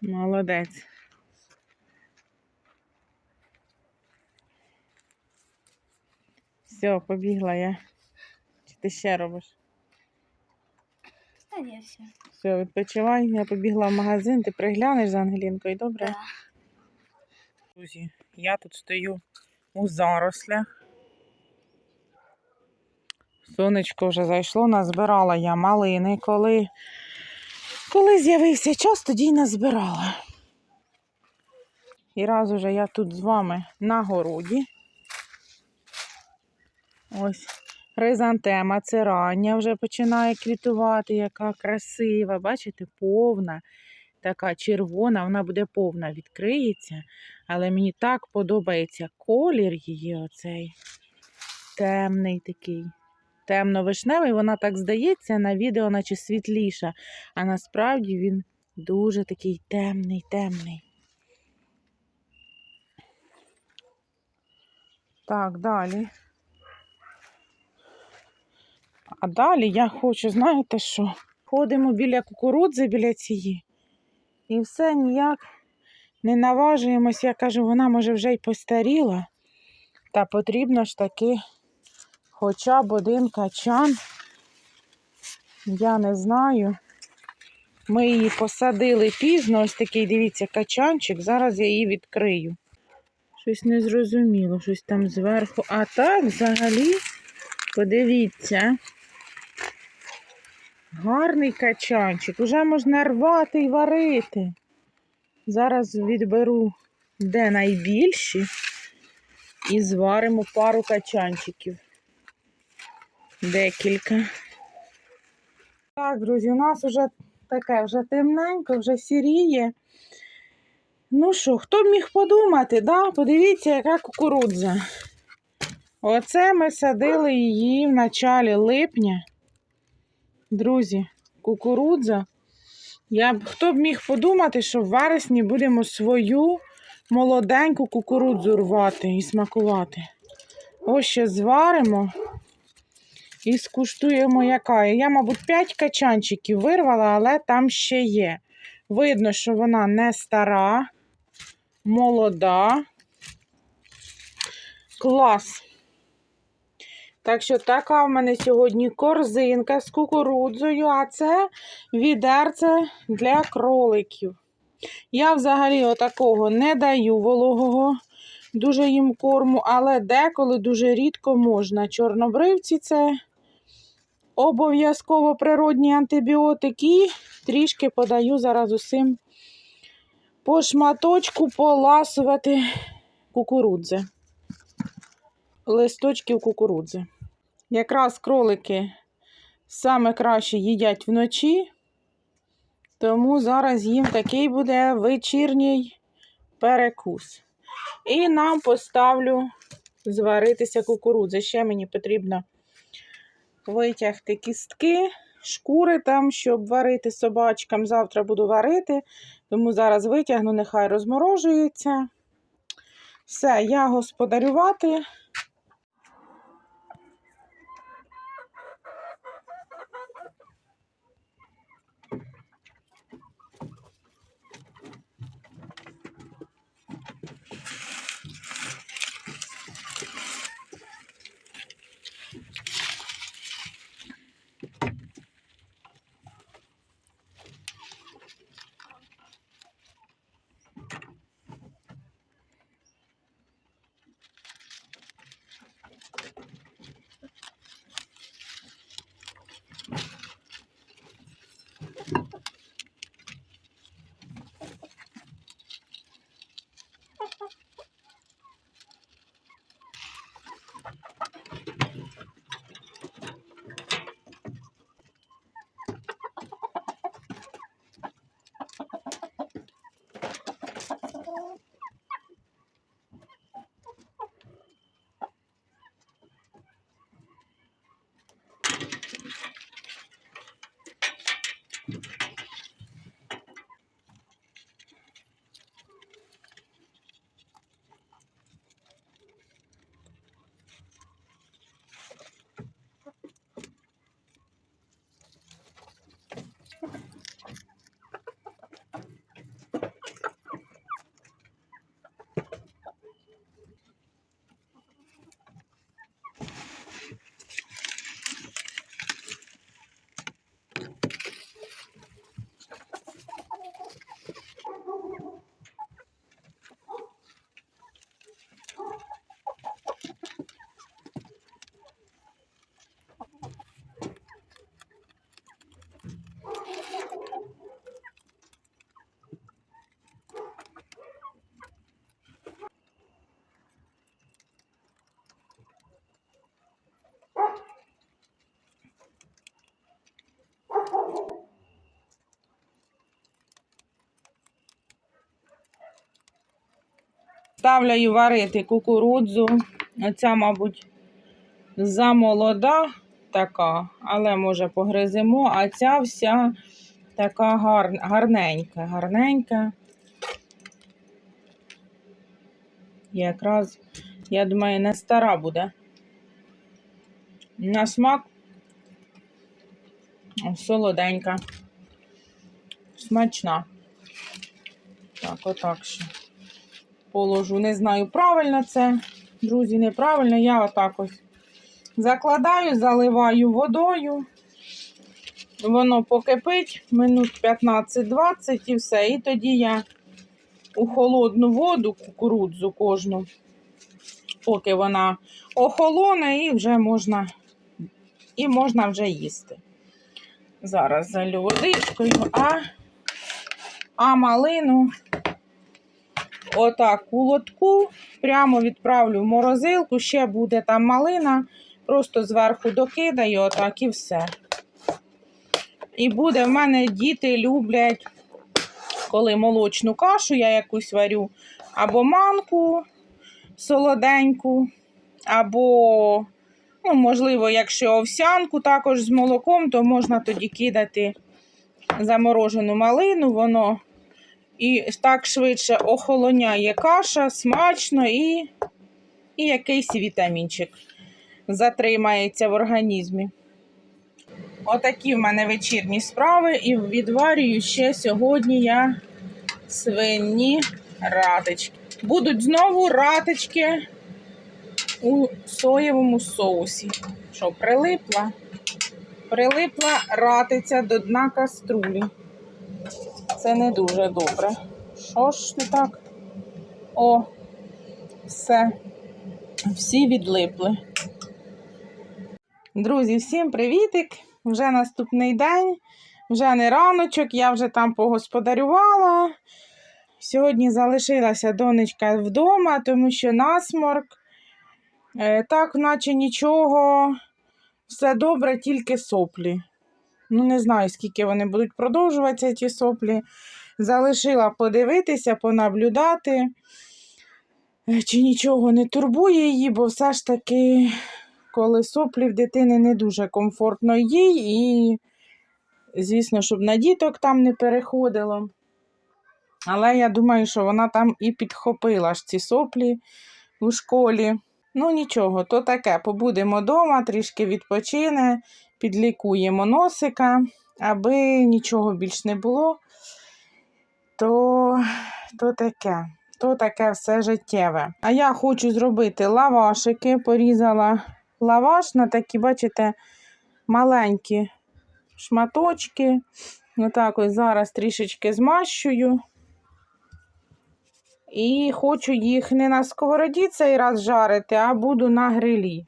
Молодець. Все, побігла я. Чи ти ще робиш? Та ні, все. Все, відпочивай. Я побігла в магазин, ти приглянеш за Ангелінкою, добре? Да. Друзі, я тут стою у зарослях. Сонечко вже зайшло, назбирала я малини. Коли, коли з'явився час, тоді й назбирала. І раз уже я тут з вами на городі. Ось хризантема, це рання вже починає квітувати, яка красива. Бачите, повна, така червона, вона буде повна, відкриється. Але мені так подобається колір її оцей темний такий. Темно-вишневий, вона так здається на відео, наче світліша. А насправді він дуже такий темний, темний. Так, далі. А далі я хочу, знаєте що? Ходимо біля кукурудзи, біля цієї. І все ніяк не наважуємось. Я кажу, вона може вже й постаріла. Та потрібно ж таки хоча б один качан. Я не знаю. Ми її посадили пізно, ось такий, дивіться, качанчик. Зараз я її відкрию. Щось не зрозуміло, щось там зверху. А так, взагалі, подивіться. Гарний качанчик. Уже можна рвати і варити. Зараз відберу де найбільші і зваримо пару качанчиків. Декілька. Так, друзі, у нас вже таке вже темненько, вже сіріє. Ну що, хто б міг подумати, да? подивіться, яка кукурудза. Оце ми садили її в началі липня. Друзі, кукурудза. Я б хто б міг подумати, що в вересні будемо свою молоденьку кукурудзу рвати і смакувати. Ось ще зваримо і скуштуємо, яка. Я, мабуть, 5 качанчиків вирвала, але там ще є. Видно, що вона не стара, молода. Клас. Так що така в мене сьогодні корзинка з кукурудзою, а це відерце для кроликів. Я взагалі отакого не даю вологого дуже їм корму, але деколи дуже рідко можна. Чорнобривці це обов'язково природні антибіотики. Трішки подаю зараз усім по шматочку поласувати кукурудзи. Листочків кукурудзи. Якраз кролики саме краще їдять вночі, тому зараз їм такий буде вечірній перекус. І нам поставлю зваритися кукурудзи. Ще мені потрібно витягти кістки, шкури там, щоб варити собачкам. Завтра буду варити, тому зараз витягну, нехай розморожується. Все, я господарювати. Ставляю варити кукурудзу. Оця, мабуть, замолода така, але може погриземо, а ця вся така гар... гарненька, гарненька. Якраз, я думаю, не стара буде. На смак солоденька. Смачна. Так, отак ще положу. Не знаю, правильно це, друзі, неправильно. Я отак ось закладаю, заливаю водою. Воно покипить минут 15-20 і все. І тоді я у холодну воду кукурудзу кожну, поки вона охолоне, і вже можна, і можна вже їсти. Зараз залю водичкою, а, а малину отак у лотку прямо відправлю в морозилку, ще буде там малина, просто зверху докидаю, отак і все. І буде в мене діти люблять, коли молочну кашу я якусь варю, або манку солоденьку, або, ну, можливо, якщо овсянку також з молоком, то можна тоді кидати заморожену малину, воно і так швидше охолоняє каша, смачно і, і якийсь вітамінчик затримається в організмі. Отакі в мене вечірні справи, і відварюю ще сьогодні я свині ратички. Будуть знову ратички у соєвому соусі. Що, прилипла? Прилипла ратиця до дна каструлі. Це не дуже добре. Що ж не так? О, все. Всі відлипли. Друзі, всім привітик! Вже наступний день, вже не раночок, я вже там погосподарювала. Сьогодні залишилася донечка вдома, тому що насморк. Е, Так, наче нічого, все добре, тільки соплі. Ну, не знаю, скільки вони будуть продовжуватися, ті соплі. Залишила подивитися, понаблюдати, е, чи нічого не турбує її, бо все ж таки коли соплі в дитини не дуже комфортно їй, і, звісно, щоб на діток там не переходило. Але я думаю, що вона там і підхопила ж ці соплі у школі. Ну, нічого, то таке. Побудемо вдома, трішки відпочине, підлікуємо носика, аби нічого більш не було, то, то таке. То таке все життєве. А я хочу зробити лавашики, порізала лаваш на такі, бачите, маленькі шматочки. Отак ось зараз трішечки змащую. І хочу їх не на сковороді цей раз жарити, а буду на грилі.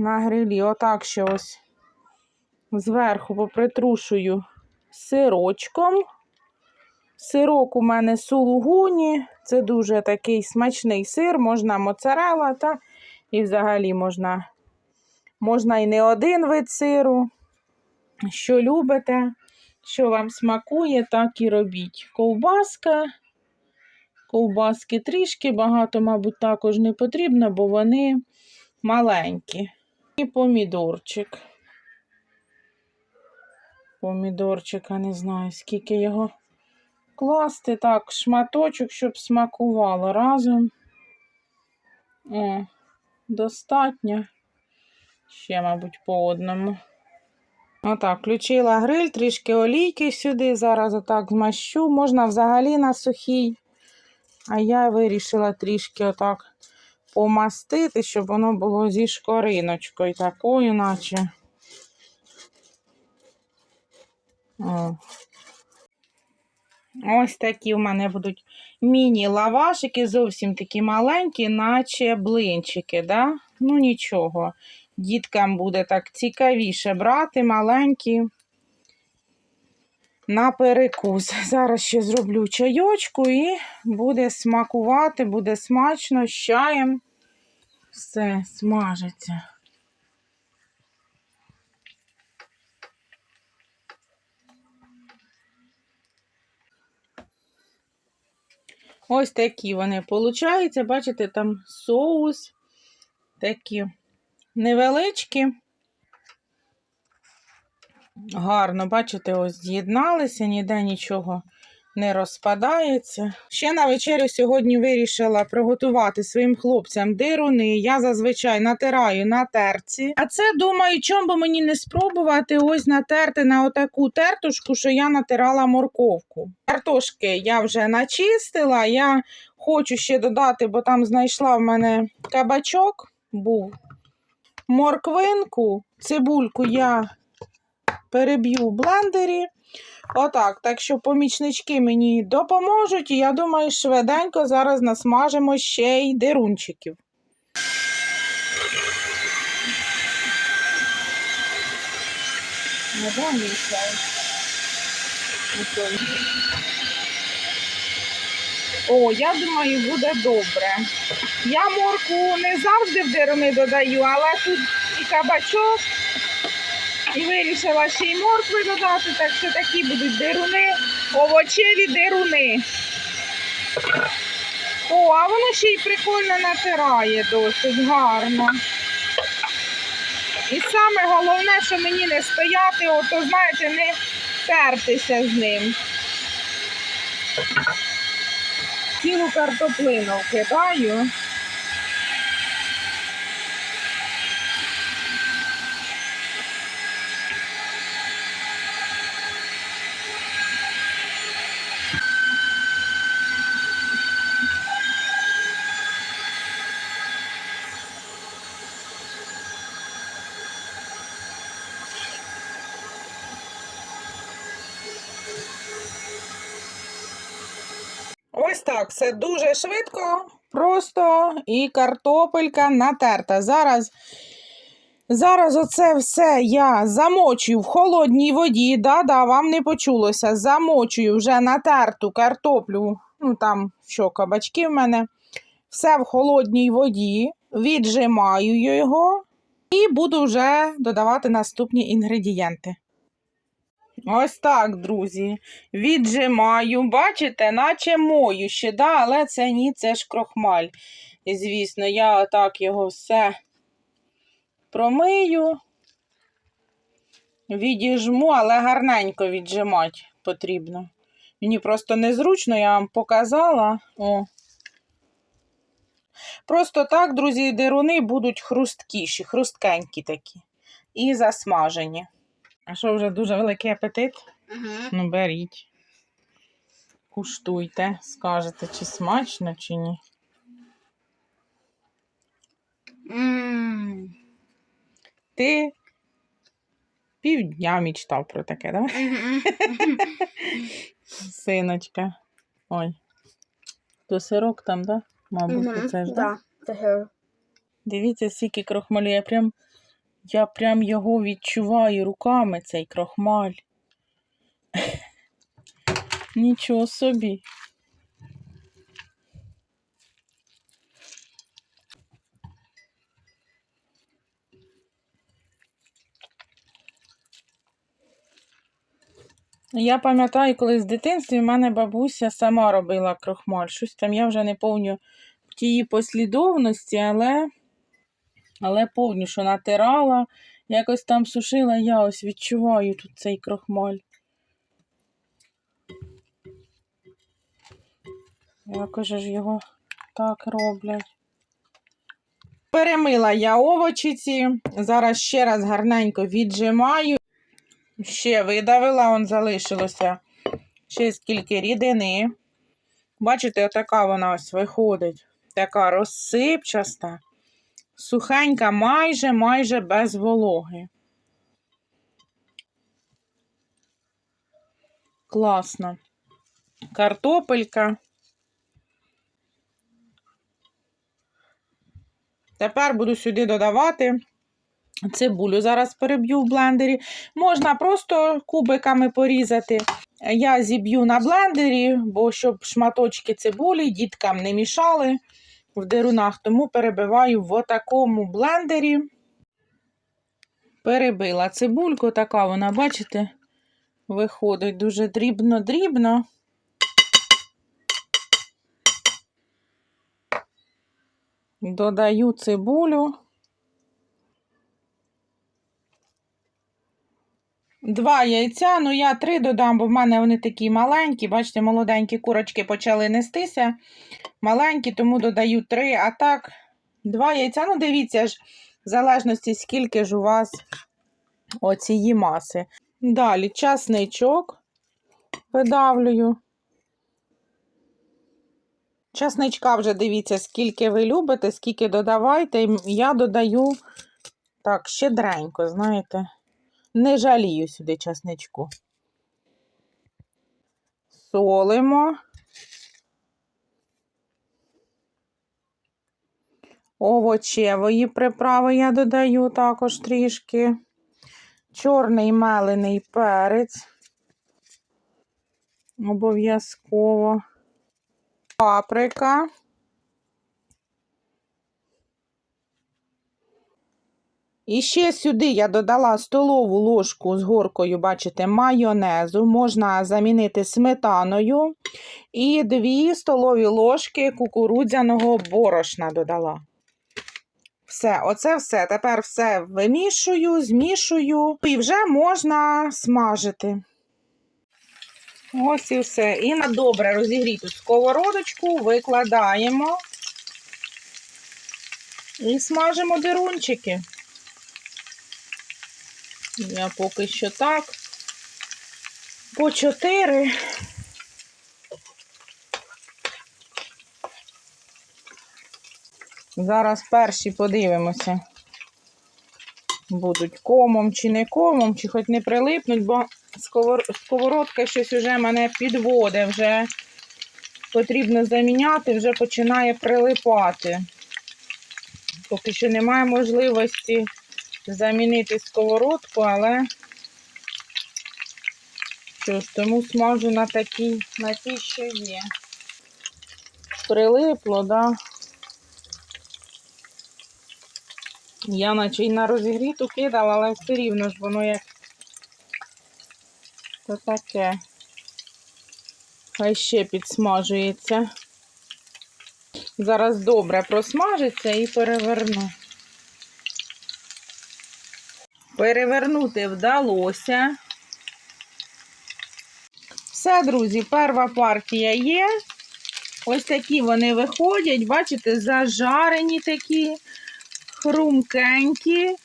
На грилі, отак ще ось зверху попритрушую сирочком. Сирок у мене сулугуні, це дуже такий смачний сир, можна моцарела, та і взагалі можна можна і не один вид сиру. Що любите, що вам смакує, так і робіть. Ковбаска. Ковбаски трішки, багато, мабуть, також не потрібно, бо вони маленькі. І помідорчик. Помідорчика, не знаю, скільки його класти. Так, шматочок, щоб смакувало разом. О, достатньо. Ще, мабуть, по одному. Отак, включила гриль, трішки олійки сюди. Зараз отак змащу. Можна взагалі на сухій. А я вирішила трішки отак помастити, щоб воно було зі шкориночкою такою, наче. О. Ось такі в мене будуть міні-лавашики, зовсім такі маленькі, наче блинчики. да? Ну, нічого. Діткам буде так цікавіше брати маленькі на перекус. Зараз ще зроблю чайочку і буде смакувати, буде смачно з чаєм. Все смажиться. Ось такі вони получаються. Бачите, там соус такі невеличкі. Гарно, бачите, ось з'єдналися, ніде нічого не розпадається. Ще на вечерю сьогодні вирішила приготувати своїм хлопцям дируни. Я зазвичай натираю на терці. А це думаю, чому би мені не спробувати ось натерти на отаку тертушку, що я натирала морковку. Картошки я вже начистила. Я хочу ще додати, бо там знайшла в мене кабачок був. Морквинку, цибульку я переб'ю в блендері. Отак, так що помічнички мені допоможуть, і я думаю, швиденько зараз насмажимо ще й дирунчиків. О, я думаю, буде добре. Я морку не завжди в дируни додаю, але тут і кабачок, і вирішила ще й моркви додати, так що такі будуть дируни, овочеві дируни. О, а воно ще й прикольно натирає досить гарно. І саме головне, що мені не стояти, ото, знаєте, не тертися з ним. Цілу картоплину вкидаю. Ось так, все дуже швидко, просто і картопелька натерта. Зараз, зараз оце все я замочую в холодній воді. Да-да, вам не почулося. Замочую вже натерту картоплю. Ну там що, кабачки в мене. Все в холодній воді. Віджимаю його і буду вже додавати наступні інгредієнти. Ось так, друзі. Віджимаю, бачите, наче мою ще, да, але це ні, це ж крохмаль. І, звісно, я отак його все промию, відіжму, але гарненько віджимати потрібно. Мені просто незручно, я вам показала. О. Просто так, друзі, деруни будуть хрусткіші, хрусткенькі такі. І засмажені. А що вже дуже великий апетит? Угу. Ну, беріть. Куштуйте, скажете, чи смачно, чи ні. Ммм. Ти півдня мічтав про таке, да? Синочка. Ой. То сирок там, да? Мабуть, це ж, да? Да, це. Дивіться, скільки крохмалю. Я прям, я прям його відчуваю руками, цей крохмаль. Нічого собі. Я пам'ятаю, коли з дитинстві в мене бабуся сама робила крохмаль. Щось там я вже не в тієї послідовності, але але повню, що натирала, якось там сушила, я ось відчуваю тут цей крохмаль. Якось ж його так роблять. Перемила я овочі ці. Зараз ще раз гарненько віджимаю. Ще видавила, он залишилося ще скільки рідини. Бачите, отака вона ось виходить. Така розсипчаста, сухенька, майже майже без вологи. Класно. Картопелька. Тепер буду сюди додавати цибулю. Зараз переб'ю в блендері. Можна просто кубиками порізати. Я зіб'ю на блендері, бо щоб шматочки цибулі діткам не мішали в дирунах, тому перебиваю в такому блендері. Перебила цибульку, така вона, бачите, виходить дуже дрібно-дрібно. Додаю цибулю. Два яйця, ну я три додам, бо в мене вони такі маленькі. Бачите, молоденькі курочки почали нестися. Маленькі, тому додаю три. А так, два яйця. Ну, дивіться ж, в залежності, скільки ж у вас оцієї маси. Далі часничок видавлюю. Часничка вже дивіться, скільки ви любите, скільки додавайте. Я додаю так, щедренько, знаєте. Не жалію сюди часничку. Солимо. Овочевої приправи я додаю також трішки. Чорний мелений перець. Обов'язково. Паприка. І ще сюди я додала столову ложку з горкою, бачите, майонезу. Можна замінити сметаною. І 2 столові ложки кукурудзяного борошна додала. Все, оце все. Тепер все вимішую, змішую і вже можна смажити. Ось і все. І на добре розігріту сковородочку викладаємо і смажимо дирунчики. Я поки що так. По чотири. Зараз перші подивимося. Будуть комом чи не комом, чи хоч не прилипнуть, бо сковородка щось уже мене підводить, вже потрібно заміняти, вже починає прилипати. Поки що немає можливості замінити сковородку, але що ж, тому смажу на такій, на тій, що є. Прилипло, да. Я наче й на розігріту кидала, але все рівно ж воно як то таке. Хай ще підсмажується. Зараз добре просмажиться і переверну. Перевернути вдалося. Все, друзі, перша партія є. Ось такі вони виходять, бачите, зажарені такі, хрумкенькі,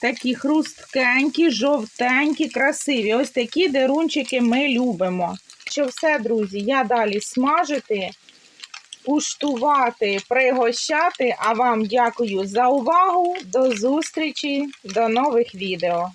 такі хрусткенькі, жовтенькі, красиві. Ось такі дерунчики ми любимо. Що все, друзі, я далі смажити, куштувати, пригощати. А вам дякую за увагу. До зустрічі, до нових відео.